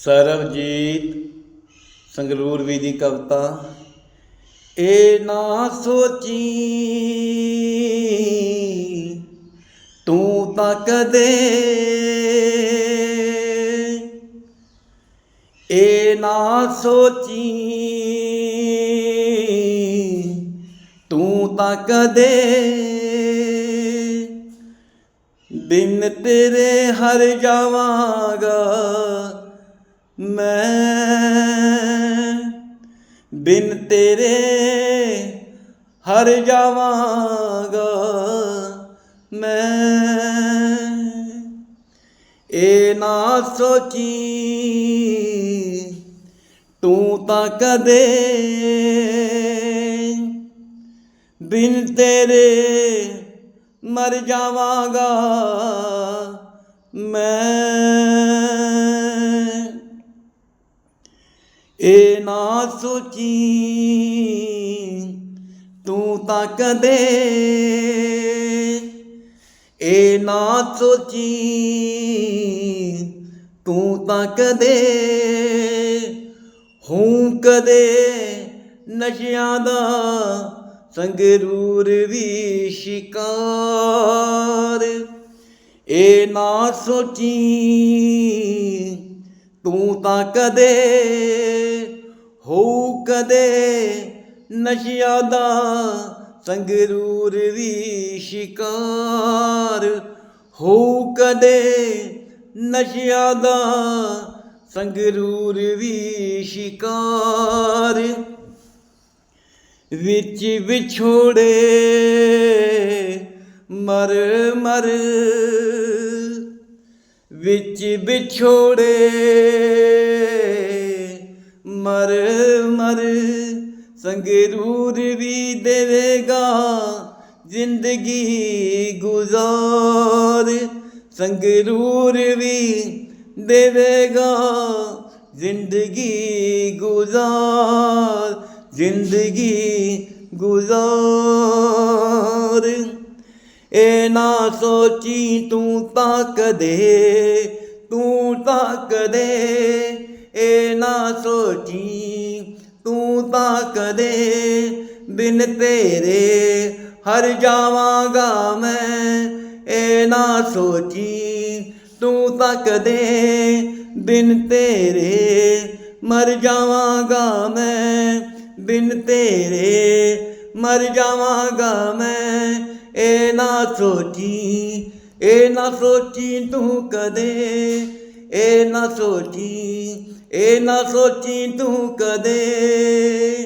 ਸਰਬਜੀਤ ਸੰਗਰੂਰ ਵੀ ਦੀ ਕਵਿਤਾ ਇਹ ਨਾ ਸੋਚੀ, ਤੂੰ ਤਾਂ ਕਦੇ ਇਹ ਨਾ ਸੋਚੀ, ਤੂੰ ਤਾਂ ਕਦੇ ਬਿਨ ਤੇਰੇ ਹਰ ਜਾਵਾਂਗਾ। ਮੈਂ ਬਿਨ ਤੇਰੇ ਹਰ ਜਾਵਾਂਗਾ, ਮੈਂ ਇਹ ਨਾ ਸੋਚੀ, ਤੂੰ ਤਾਂ ਕਦੇ ਬਿਨ ਤੇਰੇ ਮਰ ਜਾਵਾਂਗਾ, ਮੈਂ ਸੋਚੀ, ਤੂੰ ਤਾਂ ਕਦੇ ਇਹ ਨਾ ਸੋਚੀ, ਤੂੰ ਤਾਂ ਕਦੇ ਹੂੰ ਕਦੇ ਨਸ਼ਿਆਂ ਦਾ ਸੰਗਰੂਰ ਵੀ ਸ਼ਿਕਾਰ। ਇਹ ਨਾ ਸੋਚੀ, ਤੂੰ ਤਾਂ ਕਦੇ ਕਦੇ ਨਸ਼ਿਆਂ ਦਾ ਸੰਗਰੂਰ ਵੀ ਸ਼ਿਕਾਰ ਹੋ ਕਦੇ ਨਸ਼ਿਆਂ ਦਾ ਸੰਗਰੂਰ ਵੀ ਸ਼ਿਕਾਰ। ਵਿੱਚ ਵਿਛੋੜੇ ਮਰ ਮਰ ਵਿੱਚ ਵਿਛੋੜੇ ਸੰਗਰੂਰ ਵੀ ਦੇਵੇਗਾ, ਜ਼ਿੰਦਗੀ ਗੁਜ਼ਾਰ। ਸੰਗਰੂਰ ਵੀ ਦੇਵੇਗਾ, ਜ਼ਿੰਦਗੀ ਗੁਜ਼ਾਰ। ਜ਼ਿੰਦਗੀ ਗੁਜ਼ਾਰ। ਇਹ ਨਾ ਸੋਚੀ ਤੂੰ ਤਾਂ ਕਦੇ ਤੂੰ ਤਾਂ ਕਦੇ ਇਹ ਨਾ ਸੋਚੀ ਤੂੰ ਤਾਂ ਕਦੇ ਬਿਨ ਤੇਰੇ ਹਰ ਜਾਵਾਂਗਾ ਮੈਂ। ਇਹ ਨਾ ਸੋਚੀ ਤੂੰ ਤਾਂ ਕਦੇ ਬਿਨ ਤੇਰੇ ਮਰ ਜਾਵਾਂਗਾ ਮੈਂ। ਬਿਨ ਤੇਰੇ ਮਰ ਜਾਵਾਂਗਾ ਮੈਂ। ਇਹ ਨਾ ਸੋਚੀ ਇਹ ਨਾ ਸੋਚੀ ਤੂੰ ਕਦੇ ਇਹ ਨਾ ਸੋਚੀ ਇਹ ਨਾ ਸੋਚੀ ਤੂੰ ਕਦੇ।